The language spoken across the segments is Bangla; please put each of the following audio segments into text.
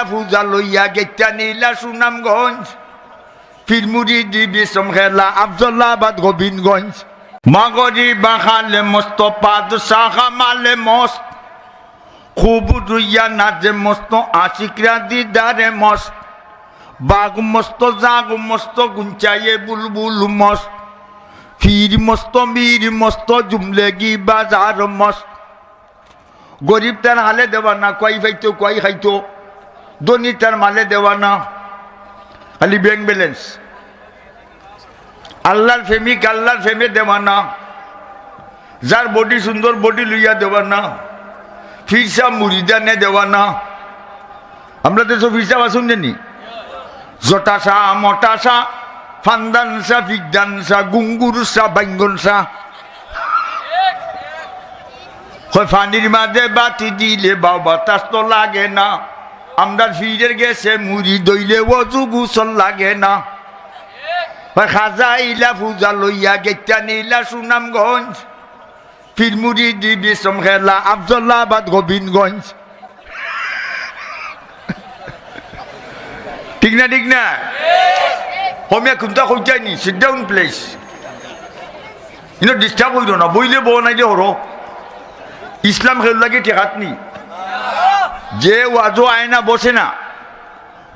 ইলা পূজা লইয়া গেত্যা নীলা সুনামগঞ্জ। ফিরমুরি দি বিশ্রম খেলা আফজল্লাবাদ গোবিন্দগঞ্জ। মাগরি বাখালে মস্ত পাদশাহ মালে মস্ত। খুব রুইয়া নাচে মস্ত আশিকরা দিদারে মস্ত। বাঘ মস্ত, জাগ মস্ত, গুঞ্চাইয়ে বুলবুল মস্ত। ফির মস্ত, মীর মস্ত, জুমলেগি বাজার মস্ত। গরিব তার হালে দেওয়া না কয় খাইতো কয় খাইতো। ধনী তার মালে দেওয়া না। খালি ব্যাংক ব্যালেন্স আল্লাহর ফেমিক আল্লাহর ফেমে দেওয়া না। যার বডি সুন্দর বডি লইয়া দেওয়া না। ফিরসা মুড়িদানে দেওয়া না। আমরা তো সব ফিরসা বাসুন জানি। জটাসা মটাসা ফান্দানসা ফিগদানসা গুঙ্গুরসা বাইঙ্গনসা ফানির মাঝে বাতি দিলে বা বাতাস তো লাগে না। আমরা ফিরের গেছে, মুড়ি দইলে অজু গুসল লাগে না। খাজা ইলা পূজা লইয়া গেত্যা নীলা সুনামগঞ্জ। ফিরমুড়ি দি বিশ্রম খেলা আফজল্লাবাদ গোবিন্দগঞ্জ। ঠিক না ঠিক না? হোমিয়া খুঁজা খুঁজাইনি সিট ডাউন প্লেস ইনো ডিস্টার্ব হইল না, বইলে বউ নাই যে হরো। ইসলাম খেল লাগে ঠেকাত নি। যে ওয়াজো আয়না বসে না।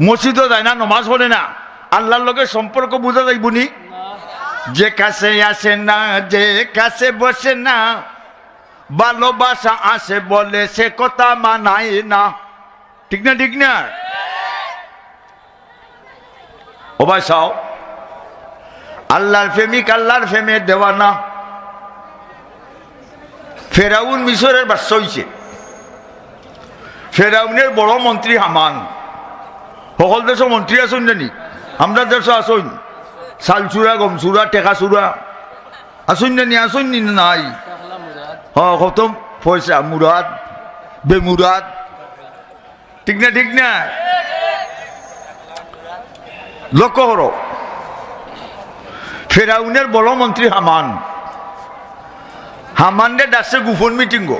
মসজিদও যায় না, নমাজ পড়ে না। আল্লাহর লগে সম্পর্ক বোঝা যাইব নি? যে কাছে আসে না, যে কাছে বসে না, ভালোবাসা আসে বলে সে কথা মানায় না। ঠিক না ঠিক না? ও ভাই, সাও। আল্লাহর প্রেমিক, আল্লাহর প্রেমে দেওয়া না। ফেরাউন মিশরের বাচ্চা হইছে। ফেরাউনের বড় মন্ত্রী হামান। সকল দেশের মন্ত্রী আসুন জানি? আমরা দেশ আসুন চালচুরা গমচুরা টেকা চুরা আসুন জানি আসুন নি নাই? হ কত পয়সা মুরাদ বেমুরাদ ঠিক না ঠিক না? লক্ষ্য করো ফেরাউনের বড় মন্ত্রী হামান। হামানরে ডাকছে গুফন মিটিং গো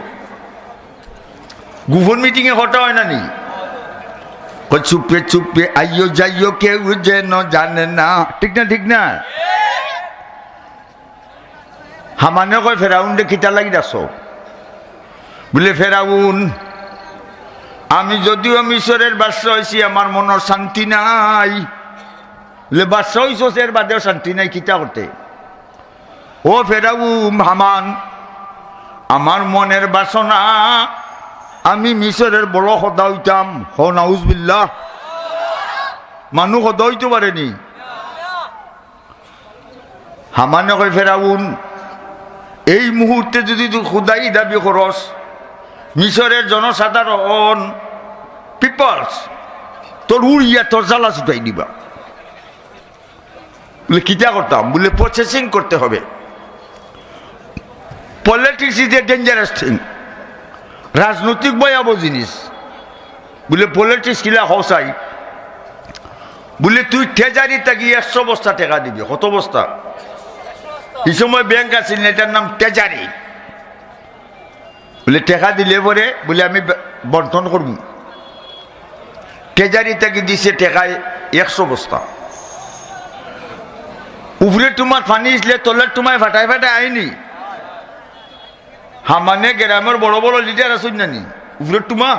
গুফন মিটিং এ হটা হয় না নি? চুপে চুপে আইয়ো যাইয়ো কেউ যেন জানে না। ঠিক না ঠিক না? হামানে কয় ফেরাউন রে খিতা লাগি দাস বলে, ফেরাউন, আমি যদিও মিশরের বাদশা হয়েছি আমার মনের শান্তি নাই। বলে, বাদশা হয়েছ এর বাদেও শান্তি নাই কিতা করতে। ও ফেরাউন, হামান, আমার মনের বাসনা আমি মিশরের বড় সদা হইতাম। হ নাউজবিল্লাহ। মানুষ সদা হইতে পারেনি। হামানে কয় ফেরাউন, এই মুহূর্তে যদি খুদাই দাবি খরচ মিশরের জনসাধারণ পিপলস তোর উড়িয়া, তোর জ্বালা ছুটাই দিবা। বলে কিটা করতাম? বলে প্রসেসিং করতে হবে। Politics is a dangerous thing রাজনৈতিক ভয়াবহ জিনিস। বলে পলিটিক্স কিলা হসাই বলে, তুই ট্রেজারি তাকি একশো বস্তা টাকা দিবি। কত বস্তা? এই সময় ব্যাংক আছিল এটার নাম ট্রেজারি বলে, টাকা দিলে পরে, বলে, আমি বন্টন করব। ট্রেজারি তাকে দিছে টাকায় একশো বস্তা। উপরে তোমার পানি আসলে তলের তোমায় ফাটাই ফাটাই আইনি। হামানে গ্রামের বড় বড় লিডার আসুন জানি উপরে টুমা।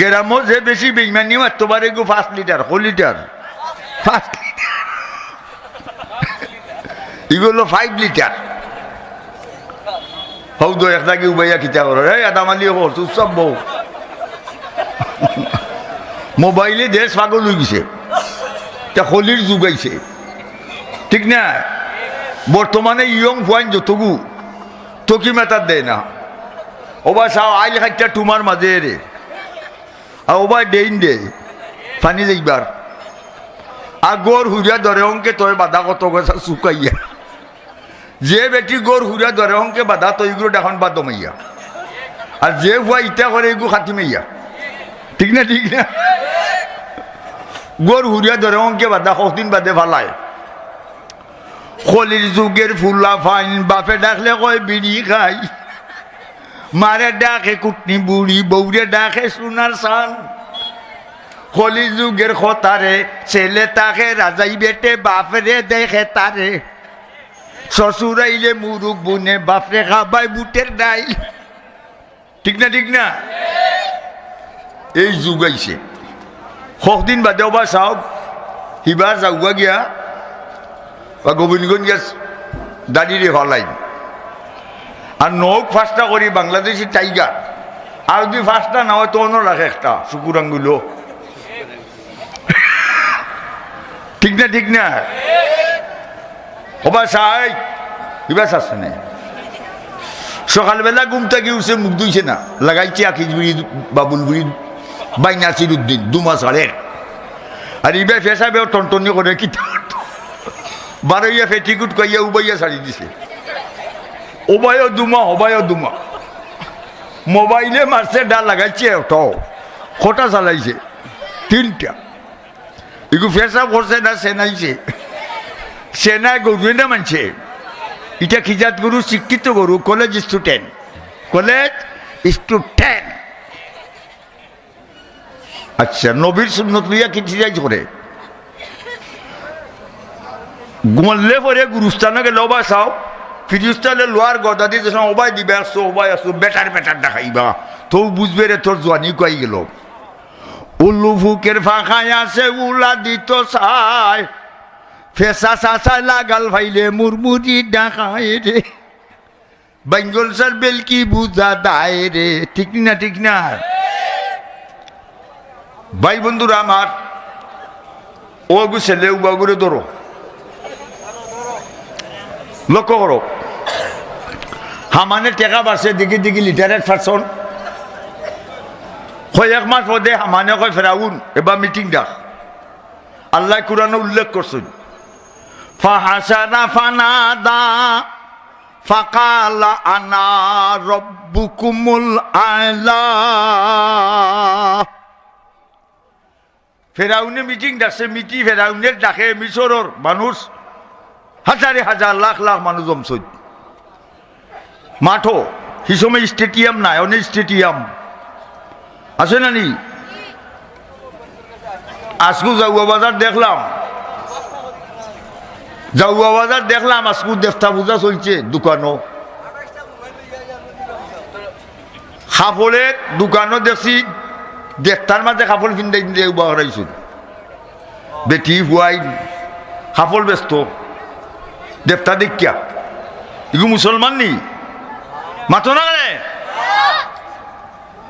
গ্রামও যে বেশি বেইমানি মারতে পারে গো পাঁচ লিটার ক লিটার পাঁচ এগুলো ফাইভ লিটার হৌ দো একটা কি উবাইয়া খিচা করো। রে আদামালি কর তুই সব বউ। মোবাইলে দেশ পাগল হয়ে গেছে। তা হোলির যুগাইছে ঠিক না? বর্তমানে ইয়ং ফুয়াইন যতগু। তকি মেতার দেয় না। ওবা চাও আইল খাইটা টুমার মাঝে রে। আর ওবা ডেইন দে। পানি যাইবার আগর হুরিয়া ধরে অঙ্কে তয় বাধা কত গেছা শুকাইয়া যে বেটি গর হুরিয়া ধরে অঙ্কে বাধা তৈগুলো এখন বাদ মাইয়া আর যে হুয়া ইটা করে, এগু খাতি মাইয়া। ঠিক না ঠিক না? গর হুরিয়া ধরে অঙ্কে বাধা কদিন বাদে ভালায়? কলির যুগের ফুলা ফাইন, বাপে ডাকলে কয়, বিড়ি খাই। মারে ডাকে কুটনি বুড়ি বৌরে ডাকে সোনার সান কলি যুগের খতারে, ছেলে তাকে রাজাই বেটে, বাপরে দেখে তারে। শ্বশুর আইলে মুরুক বুনে, বাপরে খাবাই বুটের ডাইল ঠিক না ঠিক না? এই যুগ আইছে। দিন বাদেও বা চাও সিবাৰ যাওয়া গিয়া বা গোবিন্দগঞ্জ গেছ দাঁড়িয়ে হলাই। আর নৌক ফাঁসটা করি বাংলাদেশি টাইগার। আর যদি ফাঁসটা না হয় তো অন্য রাখে একটা শুকুর আঙ্গুলো ঠিক না ঠিক না? ওবা সাই এবার চাচ্ছে না। সকালবেলা ঘুম থেকে উঠছে, মুখ ধুইছে না। লাগাইছে আকিজ বুড়ি বাবুল বুড়ি বাইনাসির উদ্দিন দুমাস আরে আর ইবে ফেসাবে টনটনি করে কি বারোইয়া ফেটিকুট কইয়া উবাইয়া ছাড়ি দিছে। ওবায়ও দুমা হবায়ও দুমা। মোবাইলে মারছে, ডাল লাগাইছে তো খোটা চালাইছে, তিনটা। এগু ফেসা করছে না সেনাইছে সেনায় গরু না মানছে। এটা খিজাত গরু শিক্ষিত গরু কলেজ স্টুডেন্ট কলেজ স্টুডেন্ট আচ্ছা নবীর সুন্নত লইয়া কি করে গলে পরে গুরুস্থানে গেলে ওবা চাও। ফিরিস্তালে লোয়ার গদা দিয়ে যখন ওবাই দিবে আসছো ওবাই আসছো বেটার বেটার দেখাইবা। তো বুঝবে রে তোর জোয়ানি কই গেল। উল্লু ফুকের ফাঁকায় আছে উলা দিত চাই। ফেসা চাচাই লাগাল ভাইলে মুরমুরি ডাকায় রে বেঙ্গল স্যার বেলকি বুঝা দায় রে ঠিক না ঠিক না। ভাই বন্ধুরা আমার ও গু ছেলে উবাগুরে ধরো লক্ষ্য করো। হামানে টেকা বাড়ছে দিকে দিকে লিটারের ফার্সন এক মাস পদে হামানে কয় ফেরাউন এবার মিটিং ডাক। আল্লাহ কোরআনে উল্লেখ করছেন ফাহাসানা ফানাদা, ফাকালা আনা রব্বুকুমুল আলা। ফেরাউনে মিটিং ডাকছে, মিটি ফেরাউনের ডাকে মিশরর মানুষ। হাজারে হাজার লাখ লাখ মানুষ জমছই মাঠো হিসমে স্টেডিয়াম নাই অনেক স্টেডিয়াম। আছে না নি আজকু জাউয়া বাজার দেখলাম। জাউয়া বাজার দেখলাম আজকু দেবতা পূজা চলছে, দোকানও। খাফলের দোকানও দেখছি দেড়টার মাঝে কাপড় কিনতে কিনতে উবা হরাইছুন। বেটি, হুয়াই কাপড় ব্যস্ত। দেবতা দেখিয়া এগু মুসলমান নি? মাতো না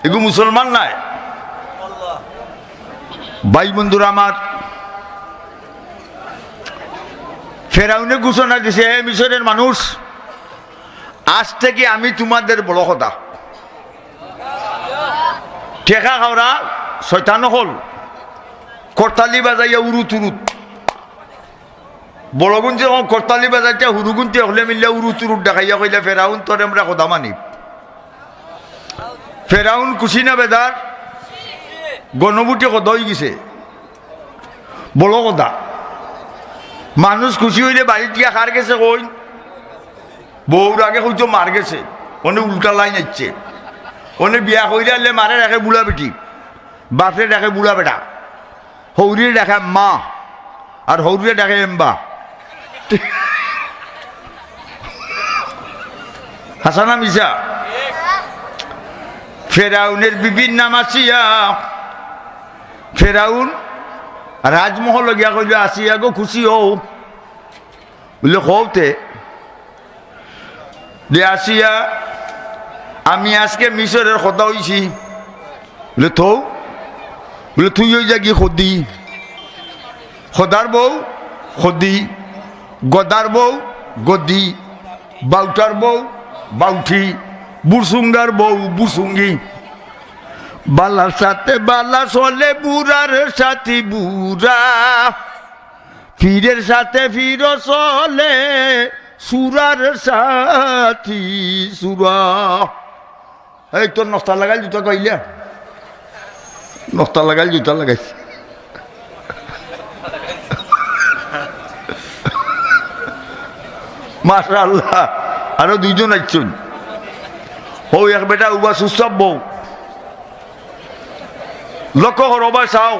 এগু মুসলমান নাই? ভাই বন্ধুরা আমার, ফেরাউনে ঘোষণা দিছে হে মিশরের মানুষ, আজ থেকে আমি তোমাদের বড় কথা। ঠেকা খাওয়া শয়তান হল। করতালি বাজাইয়া উরুত উরুত। বড়গুঞ্জে করতালি বাজাইতে হুরুগুঞ্জে হলে মিললে উরুত উরুত দেখাইয়া কইলে ফেরাউন তোর আমরা কথা মানি ফেরাউন কুশি না বেদার গণবুটি কথা হয়ে গেছে। বড় কথা মানুষ খুশি হইলে বাড়ির গিয়া খার গেছে কই বউর আগে হয়তো মার গেছে। অনেক উল্টা লাইন আসছে অনেক বিয়া কইলে আনলে মারে রাখে বুড়া বেটি। বাপরে ডাকে বুড়া বেটা। হৌরিয়ে ডাকে মা। আর হৌরিয়ে ডাকে এম্বা। হাসানা মিশা ফেরাউনের বিভিন্ন নাম আসিয়া ফেরাউন রাজমহল গিয়া কইল আসিয়া গো, খুশি হও। বলে হওতে যে আসিয়া আমি আজকে মিশরের কথা হইছি বলে থৌ। বলে তুই ওই জাগি খদি। খদার বউ? খদি। গদার বউ, গদি, বাউটার বউ, বাউঠি বুরসুঙ্গার বউ, বুরসুঙ্গি। বালার সাথে বালা চলে বুড়ার সাথে বুড়া। ফিরের সাথে ফির চলে সুরার সাথী সুরা। এই তোর নস্তা লাগাই জুতা কইলে? নস্তা লাগাই জুতা লাগাইছে। মাশা আল্লাহ আরও দুইজন আসছেন ও এক বেটা উবা উৎসব বউ। লক্ষ্য করো ভাই চাও।